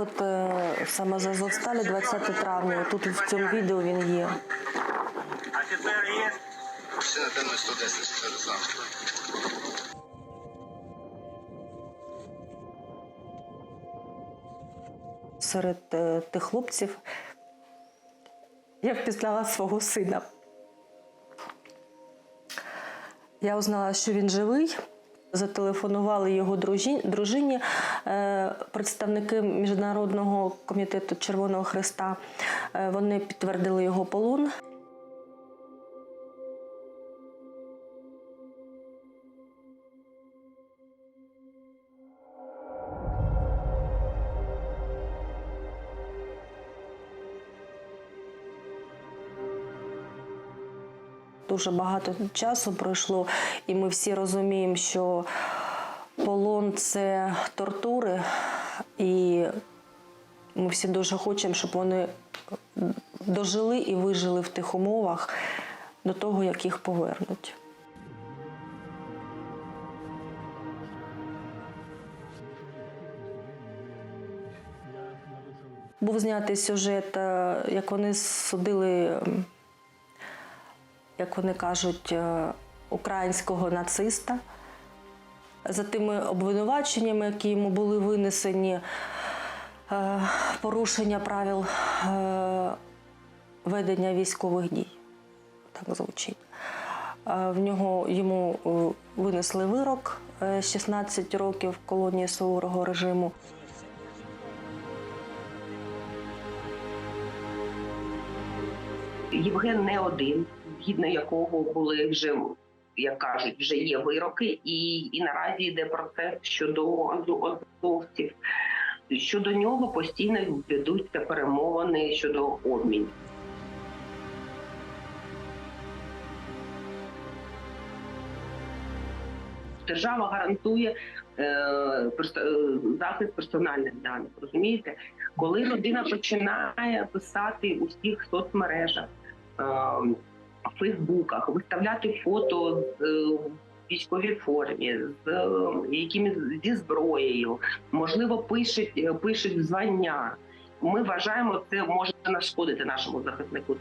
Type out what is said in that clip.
от е, саме з Азовсталі 20 травня. Тут в цьому відео він є. Офіцер є? Всі темно 110 завтра. Серед е, тих хлопців я впізнала свого сина. Я узнала, що він живий. Зателефонували його дружині, е, представники Міжнародного комітету Червоного Христа. Е, Вони підтвердили його полон. Дуже багато часу пройшло, і ми всі розуміємо, що полон це тортури, і ми всі дуже хочемо, щоб вони дожили і вижили в тих умовах до того, як їх повернуть. Був знятий сюжет, е, як вони судили як вони кажуть, е, українського нациста. За тими обвинуваченнями, які йому були винесені, е, порушення правил е, ведення військових дій. Так звучить. В нього йому винесли вирок е, 16 років колонії суворого режиму. Євген не один, згідно якого були вже, як кажуть, вже є вироки, і, і наразі йде процес щодо азовців. Щодо нього постійно ведуться перемовини щодо обмінів. Держава гарантує е, е, захист персональних даних. Розумієте, коли людина починає писати у всіх соцмережах, в Фейсбуках, виставляти фото з е, військовій формі, з е, якимись зі зброєю, можливо, пишуть, е, пишуть звання. Ми вважаємо, це може нашкодити нашому захиснику.